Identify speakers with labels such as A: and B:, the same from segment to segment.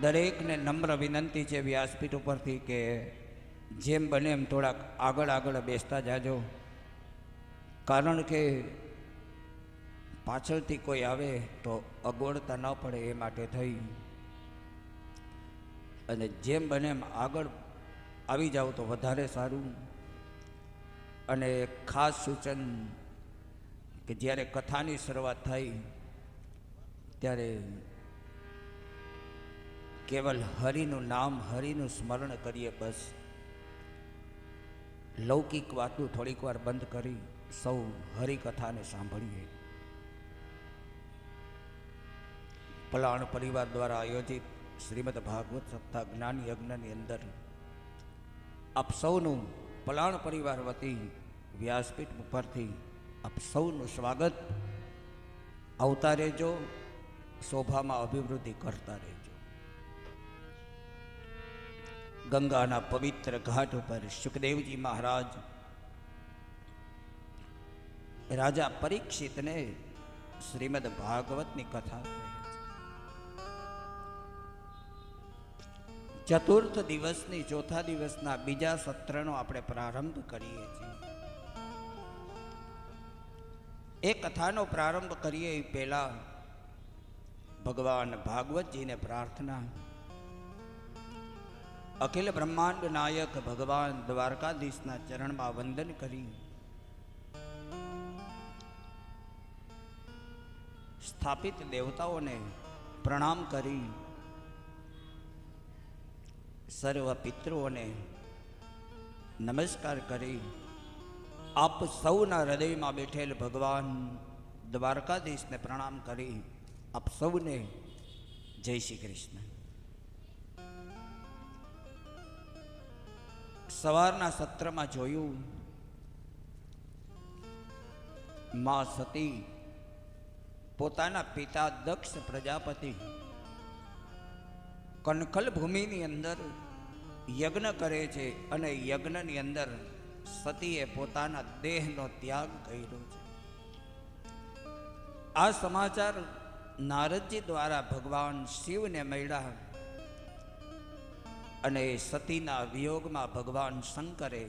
A: દરેકને નમ્ર વિનંતી છે વ્યાસપીઠ ઉપરથી કે જેમ બને એમ થોડાક આગળ આગળ બેસતા જાજો. કારણ કે પાછળથી કોઈ આવે તો અગવડતા ન પડે એ માટે થઈ. અને જેમ બને એમ આગળ આવી જાવ તો વધારે સારું. અને ખાસ સૂચન કે જ્યારે કથાની શરૂઆત થઈ, ત્યારે કેવલ હરિનું નામ, હરિનું સ્મરણ કરીએ બસ. લૌકિક વાતું થોડીક વાર બંધ કરી સૌ હરિકથાને સાંભળીએ. પલાણ પરિવાર દ્વારા આયોજિત શ્રીમદ ભાગવત સપ્તાહ જ્ઞાન યજ્ઞની અંદર આપ સૌનું પલાણ પરિવાર વતી વ્યાસપીઠ ઉપરથી આપ સૌનું સ્વાગત. આવતા રહેજો, શોભામાં અભિવૃદ્ધિ કરતા રહેજો. ગંગાના પવિત્ર ઘાટ ઉપર સુખદેવજી મહારાજ રાજા પરીક્ષિતને શ્રીમદ ભાગવતની કથા ચતુર્થ દિવસની ચોથા દિવસના બીજા સત્રનો આપણે પ્રારંભ કરીએ છીએ. એ કથાનો પ્રારંભ કરીએ એ પહેલા ભગવાન ભાગવતજીને પ્રાર્થના અખિલ બ્રહ્માંડ નાયક ભગવાન દ્વારકાધીશના ચરણમાં વંદન કરી સ્થાપિત દેવતાઓને પ્રણામ કરી. સર્વ પિતૃઓને નમસ્કાર કરી. આપ સૌના હૃદયમાં બેઠેલ ભગવાન દ્વારકાધીશને પ્રણામ કરી. આપ સૌને જય શ્રી કૃષ્ણ. સવારના સત્રમાં જોયું, મા સતી, પોતાના પિતા દક્ષ પ્રજાપતિ. કનખલ ભૂમિની અંદર યજ્ઞ કરે છે અને યજ્ઞની અંદર સતીએ પોતાના દેહનો ત્યાગ કર્યો છે. આ સમાચાર નારદજી દ્વારા ભગવાન શિવને મળ્યા. અને સતીના વિયોગમાં ભગવાન શંકરે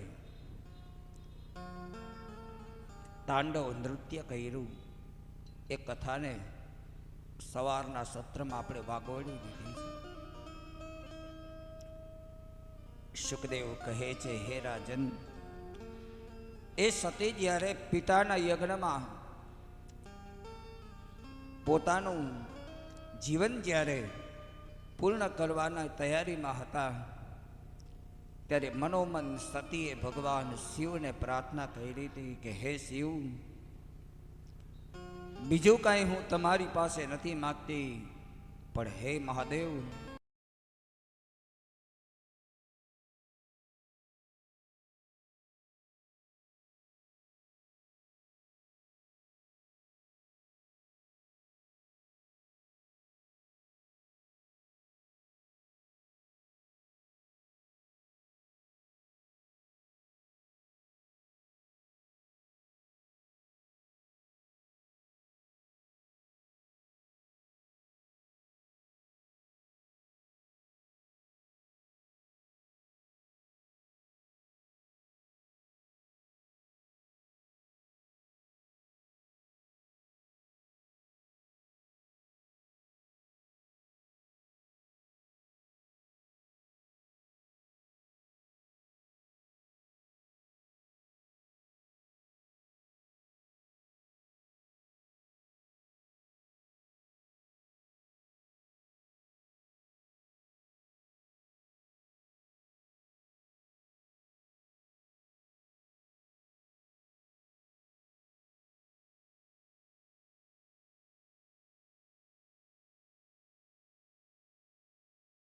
A: તાંડવ નૃત્ય કર્યું. એ કથાને સવારના સત્રમાં આપણે વાગોળી દીધી છે. સુખદેવ કહે છે, હે રાજન, એ સતી જ્યારે પિતાના યજ્ઞમાં પોતાનું જીવન જ્યારે પૂર્ણ કરવાના તૈયારીમાં હતા. ત્યારે મનોમન સતીએ ભગવાન શિવને પ્રાર્થના કરી હતી કે, હે શિવ, બીજું કાંઈ હું તમારી પાસે નથી માગતી, પણ હે મહાદેવ